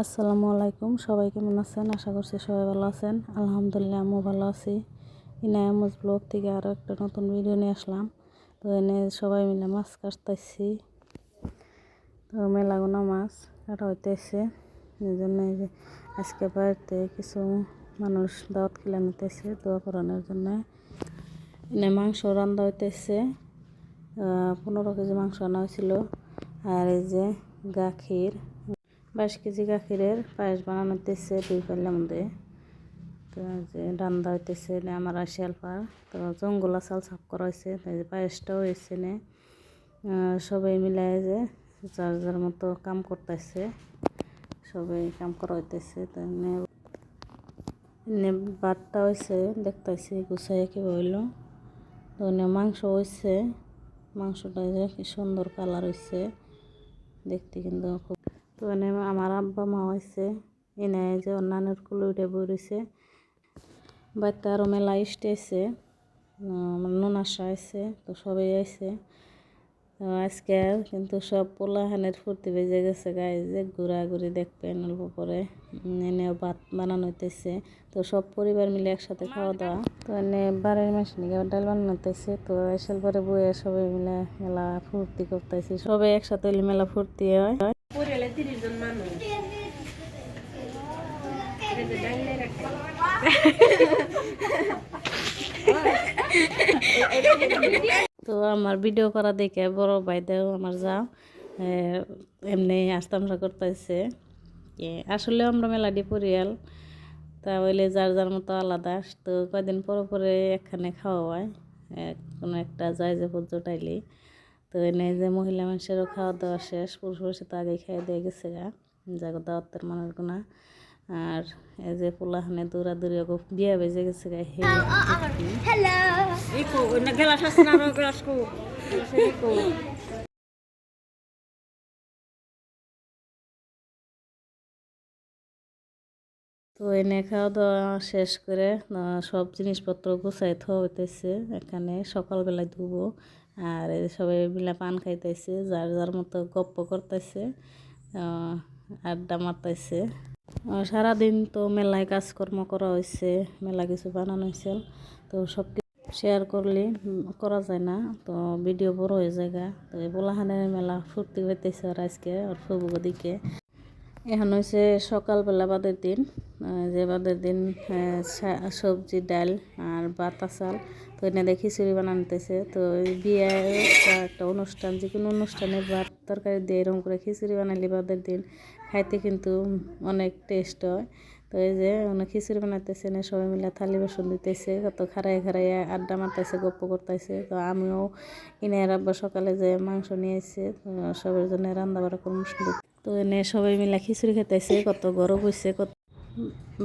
আসসালামু আলাইকুম। সবাই কেমন আছেন? আশা করছি সবাই ভালো আছেন। আলহামদুলিল্লাহ, আমিও ভালো আছি। ইনায়ামুজ ব্লগ থেকে আরও একটা নতুন ভিডিও নিয়ে আসলাম। তো এনে সবাই মিলে মাছ কাটতেছি। তো মেলাগুনা মাছ কাটা হইতেছে। এই জন্য এই যে আজকে বাড়িতে কিছু মানুষ দাওয়াত খেলে নিতেছে, দোয়া করানোর জন্য। এনে মাংস রান্না হইতেছে। পনেরো কেজি মাংস আনা হয়েছিল আর এই যে গাখির। বাইশ কেজি গাখিরের পায়েস বানানো হইতেছে, দুই পাল্লার মধ্যে। তো যে রান্না হইতেছে আমার আশিয়াল পার তো জঙ্গলা চাল সাফ করা হয়েছে পায়েসটাও হয়েছে নে সবাই মিলাই যে যার যার মতো কাম করতেছে, সবাই কাম করা হইতেছে। তো এনে ভাতটা হয়েছে দেখতেছি গুছাই কি হইল। তো মাংস হয়েছে মাংসটা যে কি সুন্দর কালার হয়েছে দেখতে কিন্তু খুব তো এনে আমার আব্বা, মা হয়েছে এনে যে অন্যান্যর কুলো উঠে বই বাচ্চা আরও মেলা ইস্টেছে নুন আসা আছে। তো সবাই আইছে আজকে কিন্তু সব পোলাহানের ফুর্তি বেজে গেছে গায়ে যে ঘোরাঘুরি দেখবেন অল্প পরে। এনেও ভাত বানানো হইতেছে। তো সব পরিবার মিলে একসাথে খাওয়া দাওয়া। তো এনে বারের মাস নিয়ে ডাল বানানো হইতেছে। তো এসেল পরে বইয়ে সবাই মিলে মেলা ফুর্তি করতেছি। সবাই একসাথে মেলা ফুর্তি হয়। তো আমার ভিডিও করা দেখে বড় ভাইদেও আমার যাও এমনি আস্তামসা করতেছে। আসলে আমরা মেলাডি পরিয়াল তা হইলে যার যার মতো আলাদা। তো কয়দিন পরে পরে এখানে খাওয়া হয় কোনো একটা যায় যে পর্যটাইলি তো এনে যে মহিলা মানুষেরও খাওয়া দাওয়া শেষ পুরুষ পুরুষে তো আগে খেয়ে দিয়ে গেছে গা। যাগো দাওয়াতের মানুষগুনা আর এই যে পোলাহানে দৌড়াদৌড়ি ওগো বিয়া বেজে গেছে গা হে। তো এনে খাওয়া দাওয়া শেষ করে সব জিনিসপত্র গুছাই থোয়া হইতেছে এখানে। সকালবেলায় ধুবো আর সবাই মিলে পান খাইতেছে, যার যার মতো গপ্প করতেছে আড্ডা মারতেছে। সারাদিন তো মেলায় কাজকর্ম করা হয়েছে মেলা কিছু বানানো হয়েছে তো সব শেয়ার করলে করা যায় না, তো ভিডিও বড় হয়ে যায় তো বোলাহানের মেলা ফুর্তি পেতেছে আর আজকে আর ফুবুক এখন হয়েছে সকালবেলা বাদের দিন যে বাদের দিন সবজি, ডাল আর বাতা চাল তো এনে খিচুড়ি বানাতেছে তো বিয়ে একটা অনুষ্ঠান যে কোনো অনুষ্ঠানে ভাত তরকারি দিয়ে এরকম করে খিচুড়ি বানাইলে বাদের দিন খাইতে কিন্তু অনেক টেস্ট হয়। তো এই যে অনেক খিচুড়ি বানাইতেছে না সবাই মিলে থালি বাসন দিতেছে, কত খারাই খারাই আড্ডা মারতেছে, গপ্প করতেছে। তো আমিও কিনে রাব্বা সকালে যে মাংস নিয়ে এসে সবার জন্য রান্না বাড়া করব তো এনে সবাই মিলে খিচুড়ি খেতেছে, কত গরম হয়েছে কত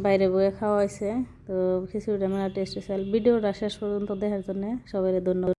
বাইরে বয়ে খাওয়া হয়েছে তো খিচুড়িটা মেলা টেস্ট হয়েছে ভিডিওটা শেষ পর্যন্ত দেখার জন্য সবাই ধন্যবাদ।